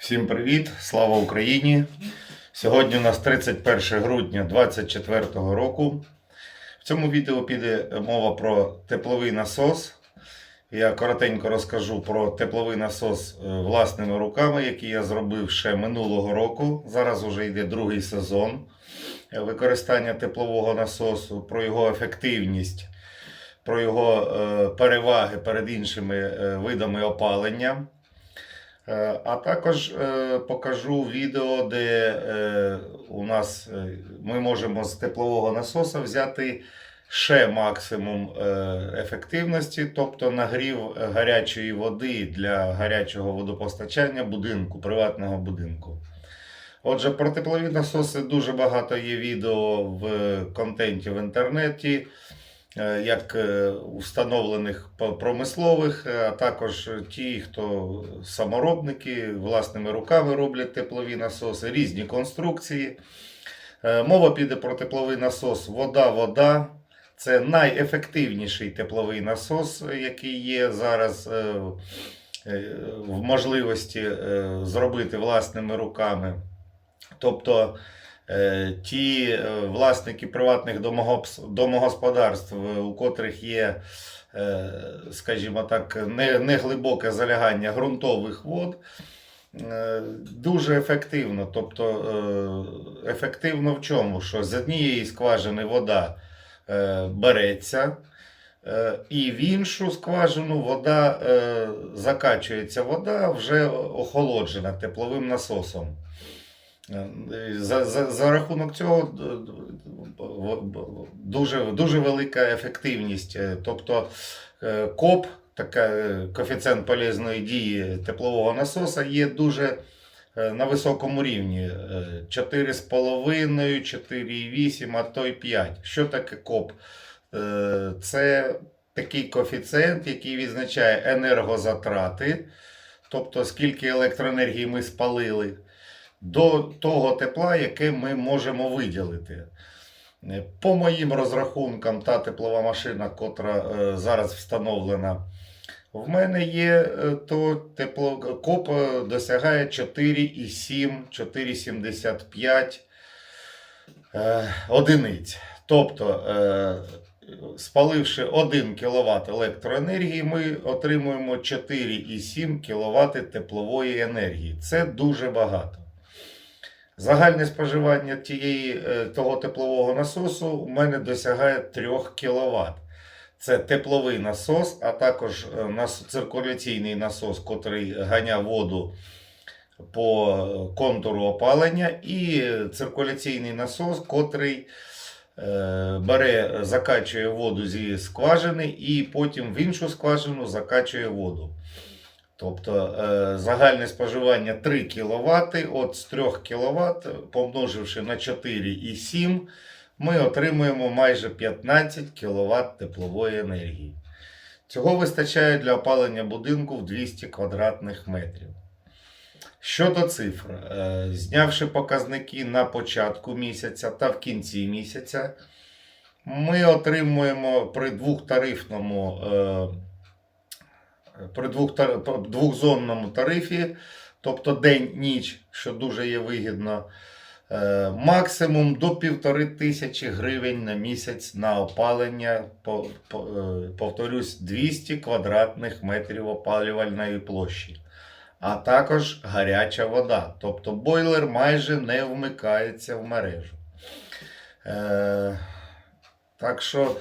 Всім привіт! Слава Україні! Сьогодні у нас 31 грудня 2024 року. В цьому відео піде мова про тепловий насос. Я коротенько розкажу про тепловий насос е, власними руками, який я зробив ще минулого року. Зараз вже йде другий сезон е, використання теплового насосу, про його ефективність, про його е, переваги перед іншими видами опалення. Е, А також е, покажу відео, де е, у нас ми можемо з теплового насоса взяти ще максимум ефективності, тобто нагрів гарячої води для гарячого водопостачання будинку, приватного будинку. Отже, про теплові насоси дуже багато є відео в контенті в інтернеті як е, установлених промислових, е, а також ті, хто саморобники власними руками роблять теплові насоси, різні конструкції. Е, Мова піде про тепловий насос вода-вода. Це найефективніший тепловий насос, е, який є зараз е, е, в можливості е, зробити власними руками. Тобто Е, Ті е, власники приватних домогосподарств, е, у котрих є, е, скажімо так, неглибоке залягання ґрунтових вод, е, дуже ефективно. Тобто е, ефективно в чому? Що з однієї скважини вода е, береться. е, І в іншу скважину вода е, закачується вода вже охолоджена тепловим насосом. Е, За, за, за рахунок цього в- дуже, дуже велика ефективність. Е, Тобто е, КОП, така е, коефіцієнт полезної дії теплового насоса, є дуже е, на високому рівні. Е, 4,5, 4,8, а то й 5. Що таке КОП? Е, Це такий коефіцієнт, який відзначає енергозатрати, тобто скільки електроенергії ми спалили до того тепла, яке ми можемо виділити. По моїм розрахункам, та теплова машина, котра е, зараз встановлена в мене є, е, то тепло, коп е, досягає 4,7, 4,75 е, одиниць. Тобто, спаливши 1 кВт електроенергії, ми отримуємо 4,7 кВт теплової енергії. Це дуже багато. Загальне споживання тієї, е, того теплового насосу у мене досягає 3 кВт. Це тепловий насос, а також е, циркуляційний насос, котрий ганяє воду по контуру опалення, і циркуляційний насос, котрий е, бере, закачує воду зі скважини і потім в іншу скважину закачує воду. Тобто е, загальне споживання 3 кВт, от з 3 кВт, помноживши на 4,7, ми отримуємо майже 15 кВт теплової енергії. Цього вистачає для опалення будинку в 200 квадратних метрів. Щодо цифр, е, знявши показники на початку місяця та в кінці місяця, ми отримуємо при двохтарифному е, при двох, двохзонному тарифі, тобто день-ніч, що дуже є вигідно, е, максимум до півтори тисячі гривень на місяць на опалення, е, повторюсь, 200 квадратних метрів опалювальної площі. А також гаряча вода. Тобто бойлер майже не вмикається в мережу. Е, так що.